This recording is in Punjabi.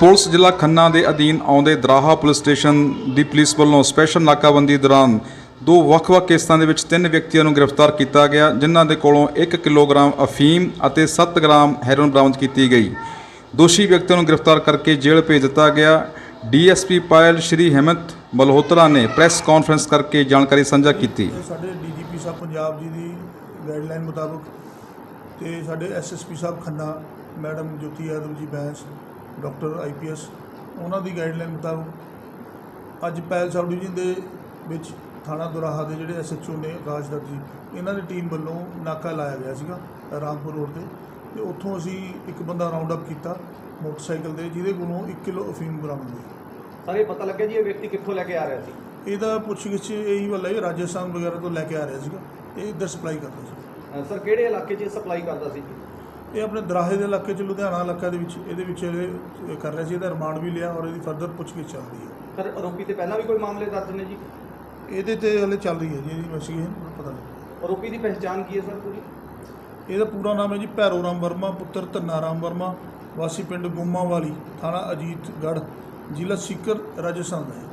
ਪੁਲਿਸ ਜ਼ਿਲ੍ਹਾ ਖੰਨਾ ਦੇ ਅਧੀਨ ਆਉਂਦੇ ਦਰਾਹਾ ਪੁਲਿਸ ਸਟੇਸ਼ਨ ਦੀ ਪੁਲਿਸ ਵੱਲੋਂ ਸਪੈਸ਼ਲ ਨਾਕਾਬੰਦੀ ਦੌਰਾਨ ਦੋ ਵੱਖ-ਵੱਖ ਕੇਸਾਂ ਦੇ ਵਿੱਚ ਤਿੰਨ ਵਿਅਕਤੀਆਂ ਨੂੰ ਗ੍ਰਿਫਤਾਰ ਕੀਤਾ ਗਿਆ, ਜਿਨ੍ਹਾਂ ਦੇ ਕੋਲੋਂ 1 ਕਿਲੋਗ੍ਰਾਮ ਅਫੀਮ ਅਤੇ 7 ਗ੍ਰਾਮ ਹੈਰੋਇਨ ਬਰਾਮਦ ਕੀਤੀ ਗਈ। ਦੋਸ਼ੀ ਵਿਅਕਤੀਆਂ ਨੂੰ ਗ੍ਰਿਫਤਾਰ ਕਰਕੇ ਜੇਲ੍ਹ ਭੇਜ ਦਿੱਤਾ ਗਿਆ। ਡੀਐਸਪੀ ਪਾਇਲ ਸ਼੍ਰੀ ਹਿੰਮਤ ਮਲਹੋਤਰਾ ਨੇ ਪ੍ਰੈਸ ਕਾਨਫਰੰਸ ਕਰਕੇ ਜਾਣਕਾਰੀ ਸਾਂਝਾ ਕੀਤੀ। ਇਹ ਸਾਡੇ ਡੀਜੀਪੀ ਸਾਹਿਬ ਪੰਜਾਬ ਜੀ ਦੀ ਗਾਈਡਲਾਈਨ ਮੁਤਾਬਕ ਤੇ ਸਾਡੇ ਐਸਐਸਪੀ ਸਾਹਿਬ Khanna, madam Jyoti Yadav ji Bains doctor IPS ਉਹਨਾਂ ਦੀ ਗਾਈਡਲਾਈਨ ਮੁਤਾਬਕ ਅੱਜ ਪੈਲ ਸਬ ਡਿਵੀਜ਼ਨ ਦੇ ਵਿੱਚ ਥਾਣਾ ਦੁਰਾਹਾ ਦੇ ਜਿਹੜੇ ਐਸਐਚਓ ਨੇ ਆਕਾਸ਼ ਦੱਤ ਜੀ ਇਹਨਾਂ ਦੀ ਟੀਮ ਵੱਲੋਂ ਨਾਕਾ ਲਾਇਆ ਗਿਆ ਸੀਗਾ ਰਾਮਪੁਰ ਰੋਡ ਤੇ ਤੇ ਉੱਥੋਂ ਅਸੀਂ ਇੱਕ ਬੰਦਾ ਰਾਉਂਡ ਅਪ ਕੀਤਾ ਮੋਟਰਸਾਈਕਲ ਤੇ ਜਿਹਦੇ ਕੋਲੋਂ 1 ਕਿਲੋ ਅਫੀਮ ਬਰਾਮਦ ਹੋਈ। ਸਰ ਇਹ ਪਤਾ ਲੱਗਿਆ ਜੀ ਇਹ ਵਿਅਕਤੀ ਕਿੱਥੋਂ ਲੈ ਕੇ ਆ ਰਿਹਾ ਸੀ? ਇਹਦਾ ਪੁੱਛਗਿੱਛ ਇਹੀ ਵੱਲ ਹੈ ਰਾਜਸਥਾਨ ਵਗੈਰਾ ਤੋਂ ਲੈ ਕੇ ਆ ਰਿਹਾ ਸੀਗਾ ਇਹ ਇੱਧਰ ਸਪਲਾਈ ਕਰਦਾ ਸੀ। ਸਰ ਕਿਹੜੇ ਇਲਾਕੇ 'ਚ ਸਪਲਾਈ ਕਰਦਾ ਸੀ? ਇਹ ਆਪਣੇ ਦਰਾਹੇ ਦੇ ਇਲਾਕੇ ਚ ਲੁਧਿਆਣਾ ਇਲਾਕਾ ਦੇ ਵਿੱਚ ਇਹਦੇ ਵਿੱਚ ਇਹ ਕਰ ਰਿਹਾ ਸੀ ਇਹਦਾ ਰਿਮਾਂਡ ਵੀ ਲਿਆ ਔਰ ਇਹਦੀ ਫਰਦਰ ਪੁੱਛਗਿੱਛ ਚੱਲ ਰਹੀ ਹੈ। ਸਰ ਆਰੋਪੀ ਤੇ ਪਹਿਲਾਂ ਵੀ ਕੋਈ ਮਾਮਲੇ ਦਰਜ ਨੇ ਜੀ? ਇਹਦੇ ਤੇ ਹਲੇ ਚੱਲ ਰਹੀ ਹੈ ਜੀ ਇਹਦੀ ਇਨਵੈਸਟੀਗੇਸ਼ਨ ਪਤਾ ਨਹੀਂ। ਆਰੋਪੀ ਦੀ ਪਹਿਚਾਣ ਕੀ ਹੈ ਸਰ ਪੂਰੀ? ਇਹਦਾ ਪੂਰਾ ਨਾਮ ਹੈ ਜੀ ਭੈਰੋ ਰਾਮ ਵਰਮਾ ਪੁੱਤਰ ਧੰਨਾ ਰਾਮ ਵਰਮਾ ਵਾਸੀ ਪਿੰਡ ਗੁੰਮਾਵਾਲੀ ਥਾਣਾ ਅਜੀਤਗੜ੍ਹ ਜ਼ਿਲ੍ਹਾ ਸੀਕਰ ਰਾਜਸਥਾਨ ਦਾ ਹੈ।